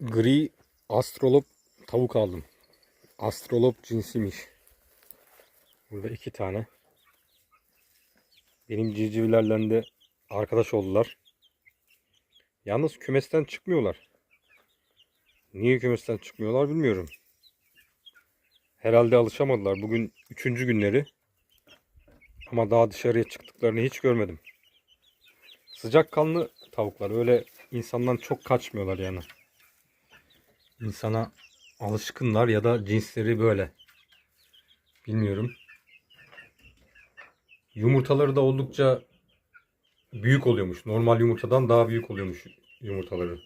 gri astrolop tavuk aldım. Astrolop cinsiymiş. Burada iki tane. Benim civcivlerle de arkadaş oldular. Yalnız kümesten çıkmıyorlar. Niye kümesten çıkmıyorlar bilmiyorum. Herhalde alışamadılar. Bugün üçüncü günleri. Ama daha dışarıya çıktıklarını hiç görmedim. Sıcakkanlı tavuklar. Öyle insandan çok kaçmıyorlar yani. İnsana alışkınlar ya da cinsleri böyle. Bilmiyorum. Yumurtaları da oldukça büyük oluyormuş. Normal yumurtadan daha büyük oluyormuş yumurtaları.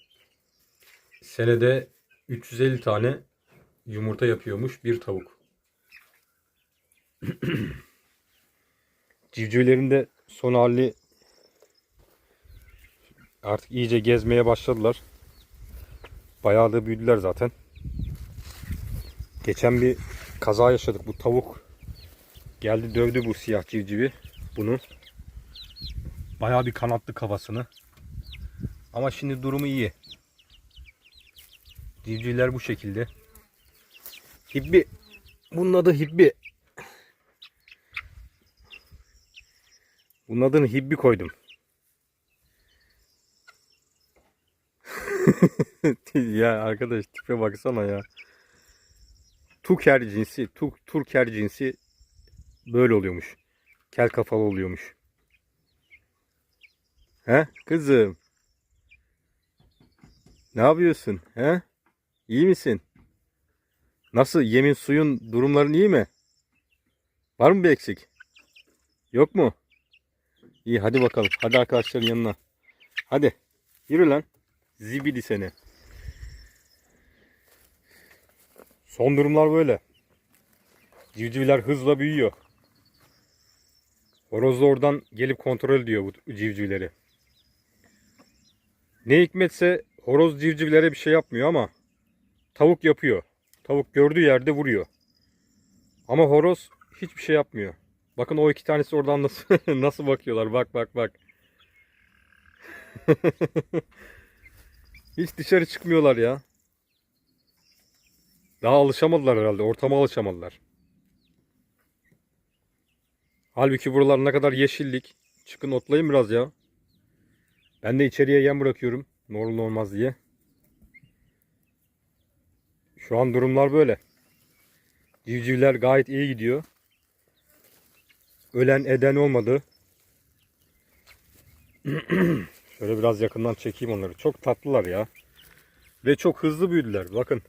Senede 350 tane yumurta yapıyormuş bir tavuk. Civcivlerin de son hali artık iyice gezmeye başladılar. Bayağı da büyüdüler zaten. Geçen bir kaza yaşadık. Bu tavuk geldi dövdü bu siyah civcivi. Bunu. Bayağı bir kanattı kafasını. Ama şimdi durumu iyi. Civcivler bu şekilde. Hibbi. Bunun adı Hibbi. Bunun adını Hibbi koydum. ya arkadaş tipe baksana ya. Tuker cinsi, tuk, Turker cinsi böyle oluyormuş. Kel kafalı oluyormuş. He kızım? Ne yapıyorsun? He? İyi misin? Nasıl yemin suyun durumların iyi mi? Var mı bir eksik? Yok mu? İyi hadi bakalım. Hadi arkadaşların yanına. Hadi. Yürü lan. Zibidi seni. Son durumlar böyle. Civcivler hızla büyüyor. Horoz da oradan gelip kontrol ediyor bu civcivleri. Ne hikmetse horoz civcivlere bir şey yapmıyor ama tavuk yapıyor. Tavuk gördüğü yerde vuruyor. Ama horoz hiçbir şey yapmıyor. Bakın o iki tanesi oradan nasıl nasıl bakıyorlar. Bak bak bak. Hiç dışarı çıkmıyorlar ya. Daha alışamadılar herhalde. Ortama alışamadılar. Halbuki buralar ne kadar yeşillik. Çıkın otlayın biraz ya. Ben de içeriye yem bırakıyorum. Ne olur olmaz diye. Şu an durumlar böyle. Civcivler gayet iyi gidiyor. Ölen eden olmadı. Şöyle biraz yakından çekeyim onları. Çok tatlılar ya. Ve çok hızlı büyüdüler. Bakın.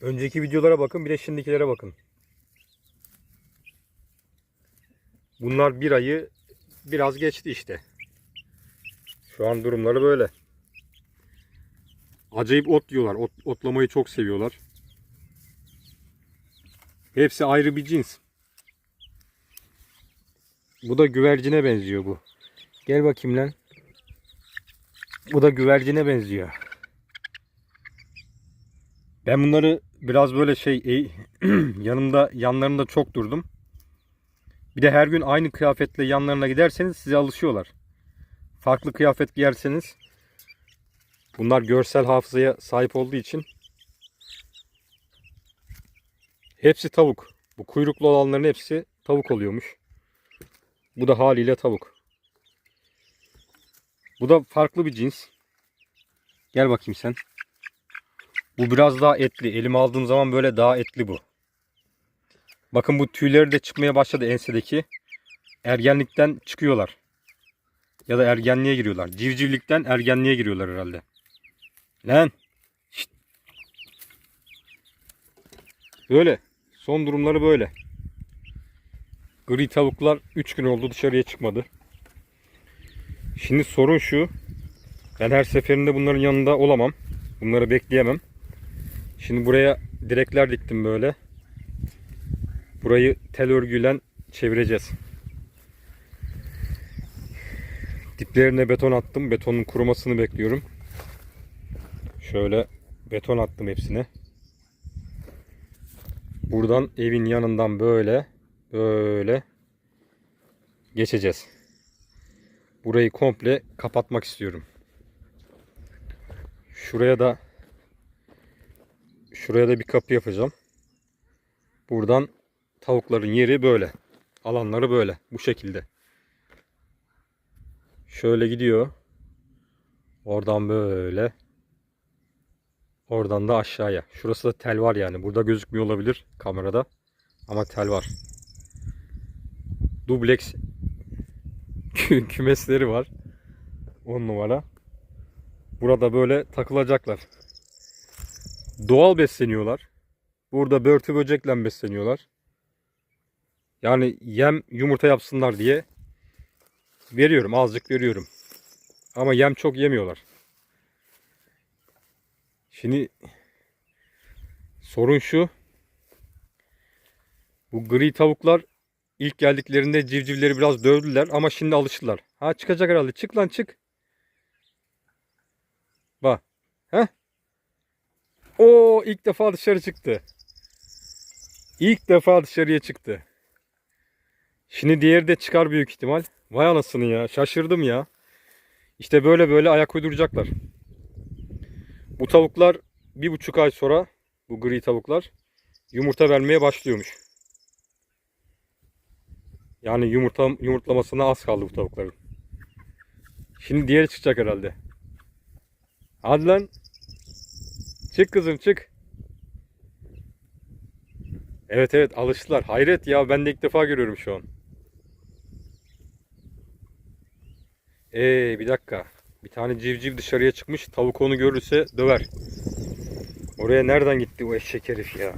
Önceki videolara bakın. Bir de şimdikilere bakın. Bunlar bir ayı biraz geçti işte. Şu an durumları böyle. Acayip ot yiyorlar. Ot, otlamayı çok seviyorlar. Hepsi ayrı bir cins. Bu da güvercine benziyor bu. Gel bakayım lan. Bu da güvercine benziyor. Ben bunları biraz böyle şey e, yanımda yanlarında çok durdum. Bir de her gün aynı kıyafetle yanlarına giderseniz size alışıyorlar. Farklı kıyafet giyerseniz bunlar görsel hafızaya sahip olduğu için hepsi tavuk. Bu kuyruklu olanların hepsi tavuk oluyormuş. Bu da haliyle tavuk. Bu da farklı bir cins. Gel bakayım sen. Bu biraz daha etli. Elime aldığım zaman böyle daha etli bu. Bakın bu tüyleri de çıkmaya başladı ensedeki. Ergenlikten çıkıyorlar. Ya da ergenliğe giriyorlar. Civcivlikten ergenliğe giriyorlar herhalde. Lan. Şşt. Böyle. Son durumları böyle. Gri tavuklar 3 gün oldu dışarıya çıkmadı. Şimdi sorun şu. Ben her seferinde bunların yanında olamam. Bunları bekleyemem. Şimdi buraya direkler diktim böyle. Burayı tel örgüyle çevireceğiz. Diplerine beton attım. Betonun kurumasını bekliyorum. Şöyle beton attım hepsine. Buradan evin yanından böyle böyle geçeceğiz. Burayı komple kapatmak istiyorum. Şuraya da Şuraya da bir kapı yapacağım. Buradan tavukların yeri böyle. Alanları böyle. Bu şekilde. Şöyle gidiyor. Oradan böyle. Oradan da aşağıya. Şurası da tel var yani. Burada gözükmüyor olabilir kamerada. Ama tel var. Dubleks kü- kümesleri var. 10 numara. Burada böyle takılacaklar. Doğal besleniyorlar. Burada börtü böcekle besleniyorlar. Yani yem yumurta yapsınlar diye veriyorum. Azıcık veriyorum. Ama yem çok yemiyorlar. Şimdi sorun şu. Bu gri tavuklar ilk geldiklerinde civcivleri biraz dövdüler ama şimdi alıştılar. Ha çıkacak herhalde. Çık lan çık. Bak. Heh. O ilk defa dışarı çıktı. İlk defa dışarıya çıktı. Şimdi diğeri de çıkar büyük ihtimal. Vay anasını ya. Şaşırdım ya. İşte böyle böyle ayak uyduracaklar. Bu tavuklar bir buçuk ay sonra bu gri tavuklar yumurta vermeye başlıyormuş. Yani yumurta yumurtlamasına az kaldı bu tavukların. Şimdi diğeri çıkacak herhalde. Hadi lan. Çık kızım çık. Evet evet alıştılar. Hayret ya ben de ilk defa görüyorum şu an. Ee bir dakika. Bir tane civciv dışarıya çıkmış. Tavuk onu görürse döver. Oraya nereden gitti o eşek herif ya?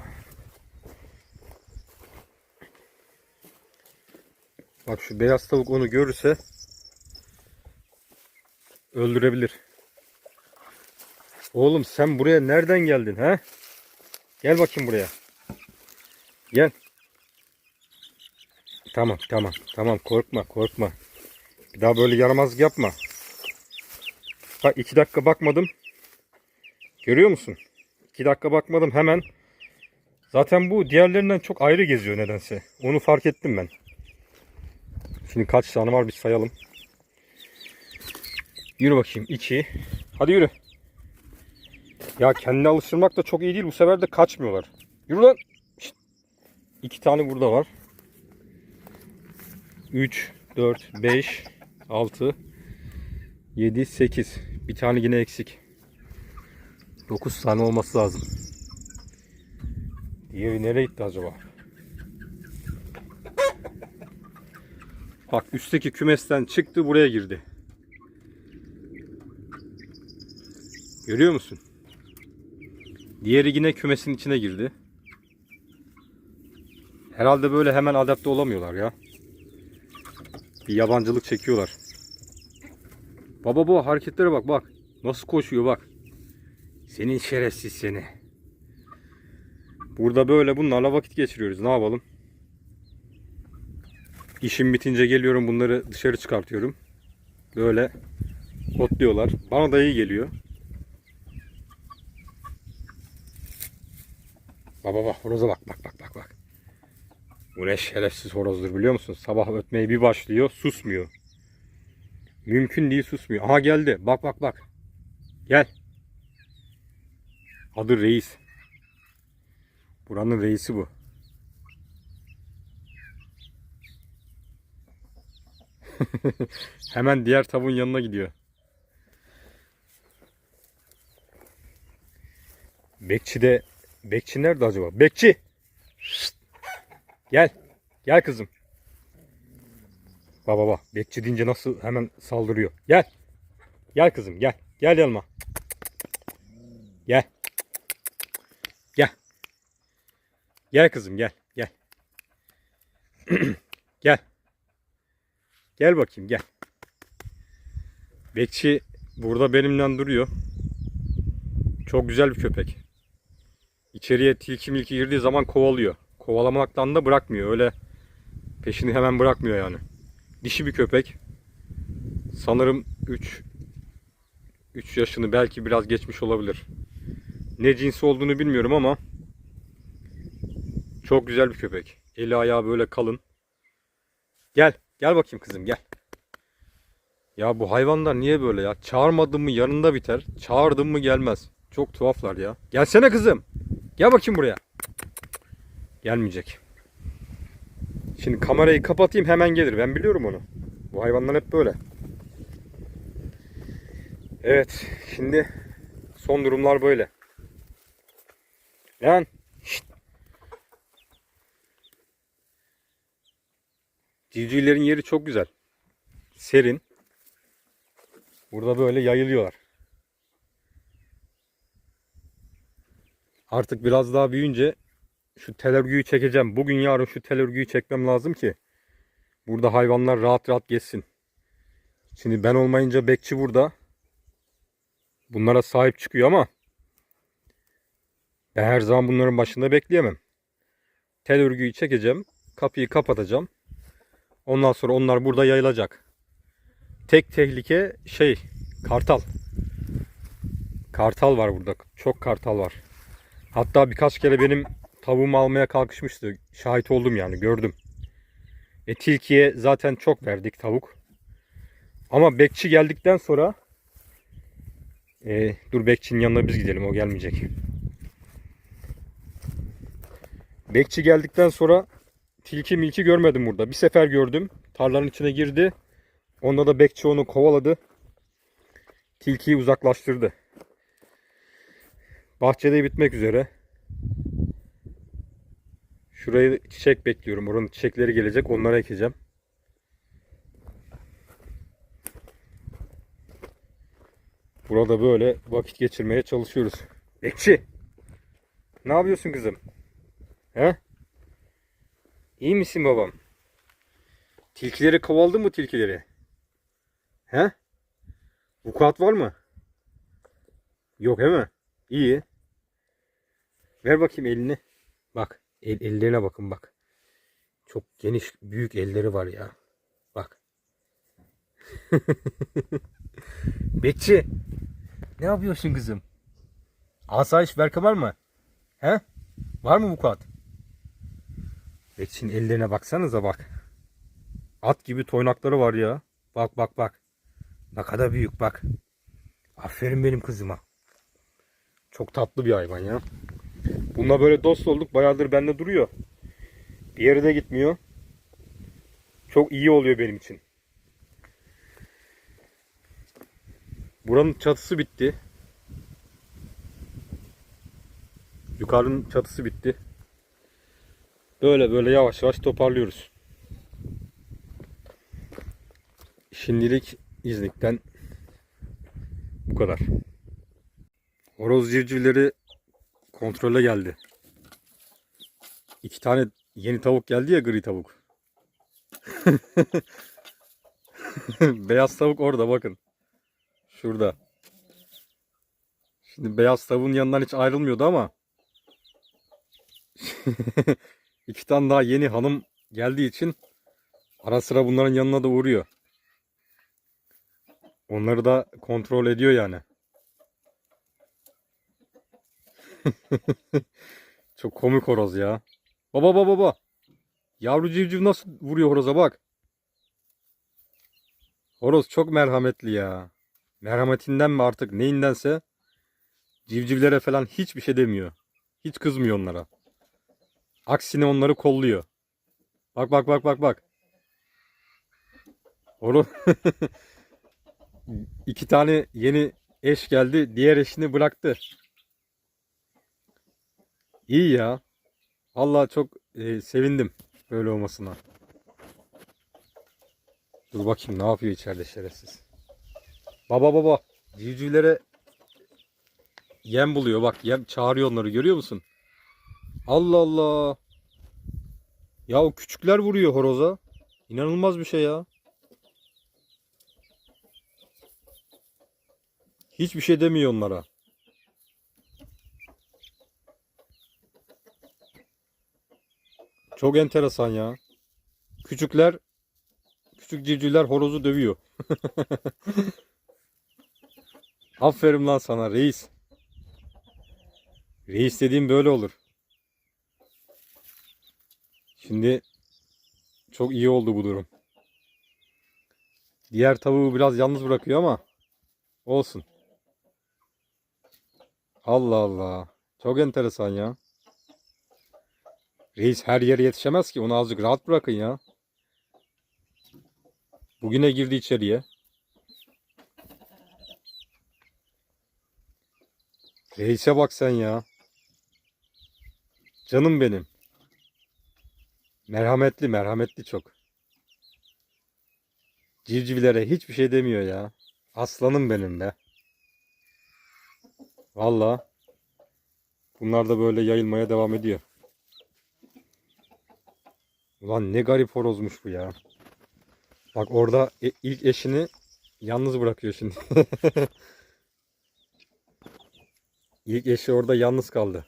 Bak şu beyaz tavuk onu görürse öldürebilir. Oğlum sen buraya nereden geldin ha? Gel bakayım buraya. Gel. Tamam tamam tamam korkma korkma. Bir daha böyle yaramazlık yapma. Bak iki dakika bakmadım. Görüyor musun? İki dakika bakmadım hemen. Zaten bu diğerlerinden çok ayrı geziyor nedense. Onu fark ettim ben. Şimdi kaç tane var bir sayalım. Yürü bakayım. 2. Hadi yürü. Ya kendini alıştırmak da çok iyi değil. Bu sefer de kaçmıyorlar. Yürü lan. Şşt. İki tane burada var. 3, 4, 5, 6, 7, 8. Bir tane yine eksik. 9 tane olması lazım. Diğeri nereye gitti acaba? Bak üstteki kümesten çıktı buraya girdi. Görüyor musun? Diğeri yine kümesin içine girdi. Herhalde böyle hemen adapte olamıyorlar ya. Bir yabancılık çekiyorlar. Baba bu hareketlere bak bak. Nasıl koşuyor bak. Senin şerefsiz seni. Burada böyle bunlarla vakit geçiriyoruz. Ne yapalım? İşim bitince geliyorum bunları dışarı çıkartıyorum. Böyle otluyorlar. Bana da iyi geliyor. Baba bak horoza bak bak bak bak bak. Bu ne şerefsiz horozdur biliyor musun? Sabah ötmeye bir başlıyor susmuyor. Mümkün değil susmuyor. Aha geldi. Bak bak bak. Gel. Adı reis. Buranın reisi bu. Hemen diğer tavuğun yanına gidiyor. Bekçi de Bekçi nerede acaba? Bekçi! Şşt! Gel. Gel kızım. Baba baba. Bekçi deyince nasıl hemen saldırıyor. Gel. Gel kızım gel. Gel yanıma. Gel. Gel. Gel kızım gel. Gel. gel. Gel bakayım gel. Bekçi burada benimle duruyor. Çok güzel bir köpek. İçeriye tilki milki girdiği zaman kovalıyor. Kovalamaktan da bırakmıyor. Öyle peşini hemen bırakmıyor yani. Dişi bir köpek. Sanırım 3 3 yaşını belki biraz geçmiş olabilir. Ne cinsi olduğunu bilmiyorum ama çok güzel bir köpek. Eli ayağı böyle kalın. Gel. Gel bakayım kızım gel. Ya bu hayvanlar niye böyle ya? Çağırmadın mı yanında biter. Çağırdın mı gelmez. Çok tuhaflar ya. Gelsene kızım. Gel bakayım buraya. Gelmeyecek. Şimdi kamerayı kapatayım hemen gelir. Ben biliyorum onu. Bu hayvanlar hep böyle. Evet. Şimdi son durumlar böyle. Lan. Civcivlerin yeri çok güzel. Serin. Burada böyle yayılıyorlar. Artık biraz daha büyüyünce şu tel örgüyü çekeceğim. Bugün yarın şu tel örgüyü çekmem lazım ki burada hayvanlar rahat rahat geçsin. Şimdi ben olmayınca bekçi burada. Bunlara sahip çıkıyor ama ben her zaman bunların başında bekleyemem. Tel örgüyü çekeceğim. Kapıyı kapatacağım. Ondan sonra onlar burada yayılacak. Tek tehlike şey kartal. Kartal var burada. Çok kartal var. Hatta birkaç kere benim tavuğumu almaya kalkışmıştı. Şahit oldum yani gördüm. E, tilkiye zaten çok verdik tavuk. Ama bekçi geldikten sonra e, dur bekçinin yanına biz gidelim o gelmeyecek. Bekçi geldikten sonra tilki milki görmedim burada. Bir sefer gördüm. Tarlanın içine girdi. Onda da bekçi onu kovaladı. Tilkiyi uzaklaştırdı. Bahçede bitmek üzere. Şurayı çiçek bekliyorum. Oranın çiçekleri gelecek. Onları ekeceğim. Burada böyle vakit geçirmeye çalışıyoruz. Bekçi. Ne yapıyorsun kızım? He? İyi misin babam? Tilkileri kovaldın mı tilkileri? He? Vukuat var mı? Yok değil mi? İyi. Ver bakayım elini. Bak. El, ellerine bakın bak. Çok geniş büyük elleri var ya. Bak. Bekçi. Ne yapıyorsun kızım? Asayiş Berke var mı? He? Var mı vukuat? Bekçinin ellerine baksanıza bak. At gibi toynakları var ya. Bak bak bak. Ne kadar büyük bak. Aferin benim kızıma. Çok tatlı bir hayvan ya. Bununla böyle dost olduk. Bayağıdır bende duruyor. Bir yere de gitmiyor. Çok iyi oluyor benim için. Buranın çatısı bitti. Yukarının çatısı bitti. Böyle böyle yavaş yavaş toparlıyoruz. Şimdilik İznik'ten bu kadar. Horoz civcivleri kontrole geldi. İki tane yeni tavuk geldi ya gri tavuk. beyaz tavuk orada bakın. Şurada. Şimdi beyaz tavuğun yanından hiç ayrılmıyordu ama iki tane daha yeni hanım geldiği için ara sıra bunların yanına da uğruyor. Onları da kontrol ediyor yani. Çok komik horoz ya. Baba baba baba. Yavru civciv nasıl vuruyor horoza bak. Horoz çok merhametli ya. Merhametinden mi artık neyindense civcivlere falan hiçbir şey demiyor. Hiç kızmıyor onlara. Aksine onları kolluyor. Bak bak bak bak bak. Horoz iki tane yeni eş geldi. Diğer eşini bıraktı. İyi ya. Vallahi çok e, sevindim böyle olmasına. Dur bakayım ne yapıyor içeride şerefsiz. Baba baba civcivlere yem buluyor. Bak yem çağırıyor onları görüyor musun? Allah Allah. Ya o küçükler vuruyor horoza. İnanılmaz bir şey ya. Hiçbir şey demiyor onlara. Çok enteresan ya. Küçükler küçük civcivler horozu dövüyor. Aferin lan sana reis. Reis dediğim böyle olur. Şimdi çok iyi oldu bu durum. Diğer tavuğu biraz yalnız bırakıyor ama olsun. Allah Allah. Çok enteresan ya. Reis her yere yetişemez ki. Onu azıcık rahat bırakın ya. Bugüne girdi içeriye. Reis'e bak sen ya. Canım benim. Merhametli, merhametli çok. Civcivlere hiçbir şey demiyor ya. Aslanım benim be. Valla. Bunlar da böyle yayılmaya devam ediyor. Ulan ne garip horozmuş bu ya. Bak orada e- ilk eşini yalnız bırakıyor şimdi. ilk eşi orada yalnız kaldı.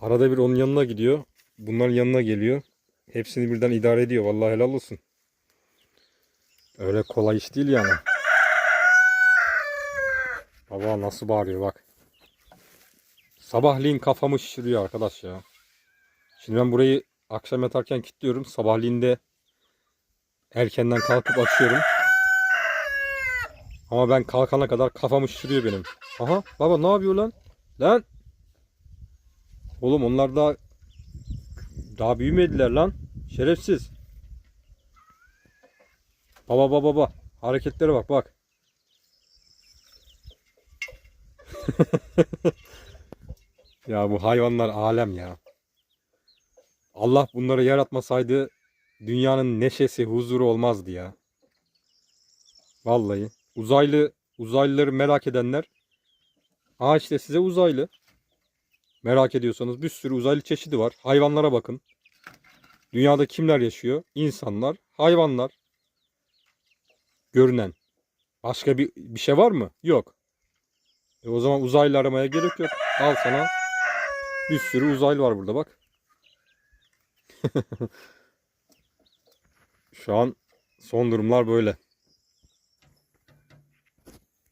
Arada bir onun yanına gidiyor. Bunların yanına geliyor. Hepsini birden idare ediyor. Vallahi helal olsun. Öyle kolay iş değil yani. Baba nasıl bağırıyor bak. Sabahleyin kafamı şişiriyor arkadaş ya. Şimdi ben burayı akşam yatarken kilitliyorum. Sabahleyin de erkenden kalkıp açıyorum. Ama ben kalkana kadar kafamı şişiriyor benim. Aha baba ne yapıyor lan? Lan. Oğlum onlar daha daha büyümediler lan. Şerefsiz. Baba baba baba. Hareketlere bak bak. ya bu hayvanlar alem ya. Allah bunları yaratmasaydı dünyanın neşesi, huzuru olmazdı ya. Vallahi. Uzaylı, uzaylıları merak edenler. Aa işte size uzaylı. Merak ediyorsanız bir sürü uzaylı çeşidi var. Hayvanlara bakın. Dünyada kimler yaşıyor? İnsanlar, hayvanlar. Görünen. Başka bir, bir şey var mı? Yok. E o zaman uzaylı aramaya gerek yok. Al sana. Bir sürü uzaylı var burada bak. Şu an son durumlar böyle.